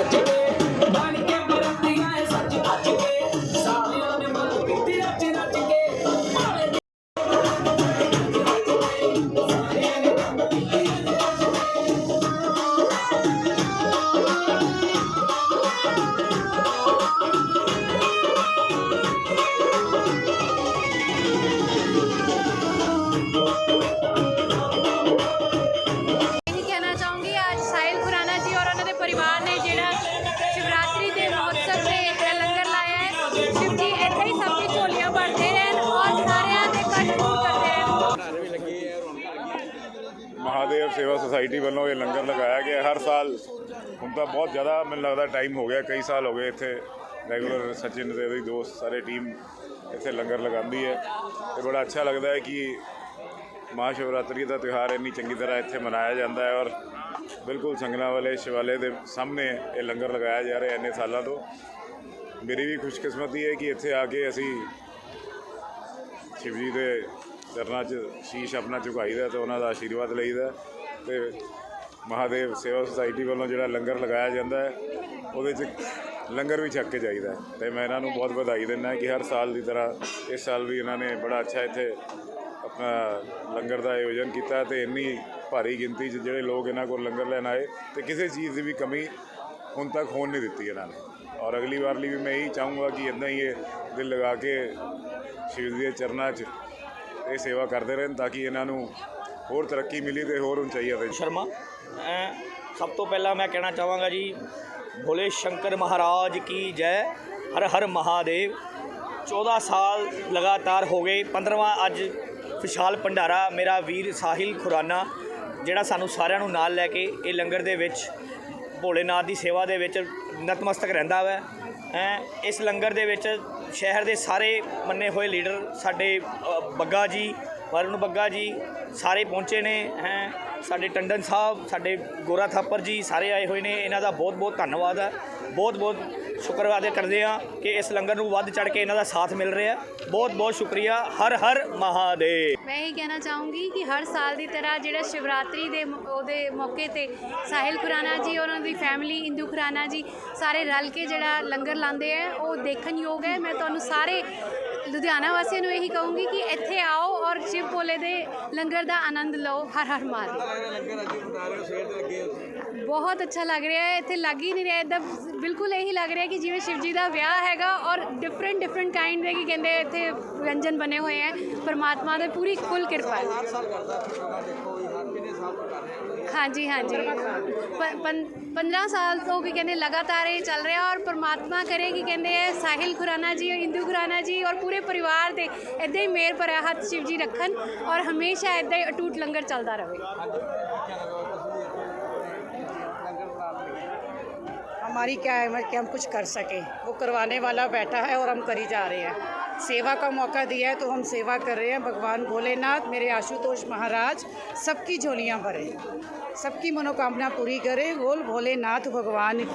ਰੱਜ ਕੇ ਮਹਾਦੇਵ ਸੇਵਾ ਸੁਸਾਇਟੀ ਵੱਲੋਂ ਇਹ ਲੰਗਰ ਲਗਾਇਆ ਗਿਆ। ਹਰ ਸਾਲ ਹੁਣ ਤਾਂ ਬਹੁਤ ਜ਼ਿਆਦਾ ਮੈਨੂੰ ਲੱਗਦਾ ਟਾਈਮ ਹੋ ਗਿਆ, ਕਈ ਸਾਲ ਹੋ ਗਏ ਇੱਥੇ। ਰੈਗੂਲਰ ਸਚਿਨ ਦੇ ਉਹਦੀ ਦੋਸਤ, ਸਾਰੇ ਟੀਮ ਇੱਥੇ ਲੰਗਰ ਲਗਾਉਂਦੀ ਹੈ। ਤੇ ਬੜਾ ਅੱਛਾ ਲੱਗਦਾ ਹੈ ਕਿ ਮਹਾਸ਼ਿਵਰਾਤਰੀ ਦਾ ਤਿਉਹਾਰ ਇੰਨੀ ਚੰਗੀ ਤਰ੍ਹਾਂ ਇੱਥੇ ਮਨਾਇਆ ਜਾਂਦਾ ਹੈ ਔਰ ਬਿਲਕੁਲ ਸੰਗਨਾ ਵਾਲੇ ਸ਼ਿਵਾਲੇ ਦੇ ਸਾਹਮਣੇ ਇਹ ਲੰਗਰ ਲਗਾਇਆ ਜਾ ਰਿਹਾ ਇੰਨੇ ਸਾਲਾਂ ਤੋਂ। ਮੇਰੀ ਵੀ ਖੁਸ਼ਕਿਸਮਤੀ ਹੈ ਕਿ ਇੱਥੇ ਆ ਕੇ ਅਸੀਂ ਸ਼ਿਵਜੀ ਦੇ ਚਰਨਾਂ 'ਚ ਸ਼ੀਸ਼ ਆਪਣਾ ਝੁਕਾਈਦਾ ਤੇ ਉਹਨਾਂ ਦਾ ਆਸ਼ੀਰਵਾਦ ਲਈਦਾ ਤੇ ਮਹਾਦੇਵ ਸੇਵਾ ਸੁਸਾਇਟੀ ਵੱਲੋਂ ਜਿਹੜਾ ਲੰਗਰ ਲਗਾਇਆ ਜਾਂਦਾ ਹੈ, ਉਹਦੇ 'ਚ ਲੰਗਰ ਵੀ ਛੱਕ ਕੇ ਜਾਈਦਾ ਹੈ। ਤੇ ਮੈਂ ਇਹਨਾਂ ਨੂੰ ਬਹੁਤ ਵਧਾਈ ਦਿੰਦਾ ਕਿ ਹਰ ਸਾਲ ਦੀ ਤਰ੍ਹਾਂ ਇਸ ਸਾਲ ਵੀ ਇਹਨਾਂ ਨੇ ਬੜਾ ਅੱਛਾ ਇੱਥੇ ਆਪਣਾ ਲੰਗਰ ਦਾ ਆਯੋਜਨ ਕੀਤਾ ਤੇ ਇੰਨੀ ਭਾਰੀ ਗਿਣਤੀ 'ਚ ਜਿਹੜੇ ਲੋਕ ਇਹਨਾਂ ਕੋਲ ਲੰਗਰ ਲੈਣ ਆਏ ਤੇ ਕਿਸੇ ਚੀਜ਼ ਦੀ ਵੀ ਕਮੀ ਹੁਣ ਤੱਕ ਹੋਣ ਨਹੀਂ ਦਿੱਤੀ ਇਹਨਾਂ ਨੇ ਔਰ ਅਗਲੀ ਵਾਰ ਲਈ ਵੀ ਮੈਂ ਇਹੀ ਚਾਹੂੰਗਾ ਕਿ ਇਦਾਂ ਹੀ ਇਹ ਦਿਲ ਲਗਾ ਕੇ ਸ਼ਿਵ ਦੇ ਚਰਨਾਂ 'ਚ ਇਹ ਸੇਵਾ ਕਰਦੇ ਰਹਿਣ ਤਾਂ ਕਿ ਇਹਨਾਂ ਨੂੰ ਹੋਰ ਤਰੱਕੀ ਮਿਲੀ ਤੇ ਹੋਰ ਉਚਾਈਆਂ ਤੇ ਸ਼ਰਮਾ ਅ, ਸਭ ਤੋਂ ਪਹਿਲਾਂ ਮੈਂ ਕਹਿਣਾ ਚਾਹਾਂਗਾ ਜੀ ਭੋਲੇ ਸ਼ੰਕਰ ਮਹਾਰਾਜ ਕੀ ਜੈ ਹਰ ਹਰ ਮਹਾਦੇਵ। 14 ਸਾਲ ਲਗਾਤਾਰ ਹੋ ਗਏ 15ਵਾਂ ਅੱਜ ਵਿਸ਼ਾਲ ਭੰਡਾਰਾ ਮੇਰਾ ਵੀਰ ਸਾਹਿਲ ਖੁਰਾਨਾ ਜਿਹੜਾ ਸਾਨੂੰ ਸਾਰਿਆਂ ਨੂੰ ਨਾਲ ਲੈ ਕੇ ਇਹ ਲੰਗਰ ਦੇ ਵਿੱਚ ਭੋਲੇਨਾਥ ਦੀ ਸੇਵਾ ਦੇ ਵਿੱਚ ਨਤਮਸਤਕ ਰਹਿੰਦਾ ਵੈ। ਹੈਂ ਇਸ ਲੰਗਰ ਦੇ ਵਿੱਚ ਸ਼ਹਿਰ ਦੇ ਸਾਰੇ ਮੰਨੇ ਹੋਏ ਲੀਡਰ ਸਾਡੇ ਬੱਗਾ ਜੀ ਵਰੁਣ ਬੱਗਾ ਜੀ ਸਾਰੇ ਪਹੁੰਚੇ ਨੇ, ਹੈ। ਸਾਡੇ ਟੰਡਨ ਸਾਹਿਬ, ਸਾਡੇ ਗੋਰਾ ਥਾਪਰ ਜੀ ਸਾਰੇ ਆਏ ਹੋਏ ਨੇ। ਇਹਨਾਂ ਦਾ ਬਹੁਤ ਬਹੁਤ ਧੰਨਵਾਦ ਹੈ ਬਹੁਤ ਬਹੁਤ ਸ਼ੁਕਰਵਾਦ ਕਰਦੇ ਆ ਕਿ ਇਸ ਲੰਗਰ ਨੂੰ ਵੱਧ ਚੜ ਕੇ ਇਹਨਾਂ ਦਾ ਸਾਥ ਮਿਲ ਰਿਹਾ। ਬਹੁਤ ਬਹੁਤ ਸ਼ੁਕਰੀਆ। ਹਰ ਹਰ ਮਹਾਦੇਵ। ਮੈਂ ਇਹ ਕਹਿਣਾ ਚਾਹੂੰਗੀ ਕਿ ਹਰ ਸਾਲ ਦੀ ਤਰ੍ਹਾਂ ਜਿਹੜਾ ਸ਼ਿਵਰਾਤਰੀ ਦੇ ਉਹਦੇ ਮੌਕੇ ਤੇ ਸਾਹਿਲ ਖੁਰਾਨਾ ਜੀ ਔਰ ਉਹਨਾਂ ਦੀ ਫੈਮਿਲੀ ਇੰਦੂ ਖੁਰਾਨਾ ਜੀ ਸਾਰੇ ਰਲ ਕੇ ਜਿਹੜਾ ਲੰਗਰ ਲਾਉਂਦੇ ਆ, ਉਹ ਦੇਖਣਯੋਗ ਹੈ। ਮੈਂ ਤੁਹਾਨੂੰ ਸਾਰੇ ਲੁਧਿਆਣਾ ਵਾਸੀਆਂ ਨੂੰ ਇਹੀ ਕਹੂੰਗੀ ਕਿ ਇੱਥੇ ਆਓ ਭੋਲੇ ਦੇ ਲੰਗਰ ਦਾ ਆਨੰਦ ਲਓ, ਹਰ ਹਰ ਮਹਾਦੇਵ ਬਹੁਤ ਅੱਛਾ ਲੱਗ ਰਿਹਾ ਹੈ, ਇੱਥੇ ਲੱਗ ਹੀ ਨਹੀਂ ਰਿਹਾ, ਇੱਦਾਂ ਬਿਲਕੁਲ ਇਹੀ ਲੱਗ ਰਿਹਾ ਕਿ ਜਿਵੇਂ ਸ਼ਿਵ ਜੀ ਦਾ ਵਿਆਹ ਹੈਗਾ ਔਰ ਡਿਫਰੈਂਟ ਡਿਫਰੈਂਟ ਕਾਈਂਡ ਦੇ ਕੀ ਕਹਿੰਦੇ ਇੱਥੇ ਵਿਅੰਜਨ ਬਣੇ ਹੋਏ ਹੈ, ਪਰਮਾਤਮਾ ਦੀ ਪੂਰੀ ਫੁੱਲ ਕਿਰਪਾ ਹੈ। ਹਾਂਜੀ ਹਾਂਜੀ। 15 ਸਾਲ ਤੋਂ ਕੀ ਕਹਿੰਦੇ ਲਗਾਤਾਰ ਇਹ ਚੱਲ ਰਿਹਾ ਔਰ ਪਰਮਾਤਮਾ ਕਰੇ ਕੀ ਕਹਿੰਦੇ ਹੈ ਸਾਹਿਲ ਖੁਰਾਨਾ ਜੀ ਇੰਦੂ ਖੁਰਾਨਾ ਜੀ ਔਰ ਪੂਰੇ ਪਰਿਵਾਰ ਤੇ ਇਦਾਂ ਹੀ ਮੇਰ ਭਰਿਆ ਹੱਥ ਸ਼ਿਵ ਜੀ ਰੱਖਣ ਔਰ ਹਮੇਸ਼ਾ ਇਦਾਂ ਹੀ ਅਟੂਟ ਲੰਗਰ ਚੱਲਦਾ ਰਹੇ। हमारी क्या है कि हम कुछ कर सकें। वो करवाने वाला बैठा है और हम करी जा रहे हैं। सेवा का मौका दिया है तो हम सेवा कर रहे हैं। भगवान भोलेनाथ, मेरे आशुतोष महाराज, सबकी झोलियाँ भरें। सबकी मनोकामना पूरी करें। बोल, भोलेनाथ, भगवान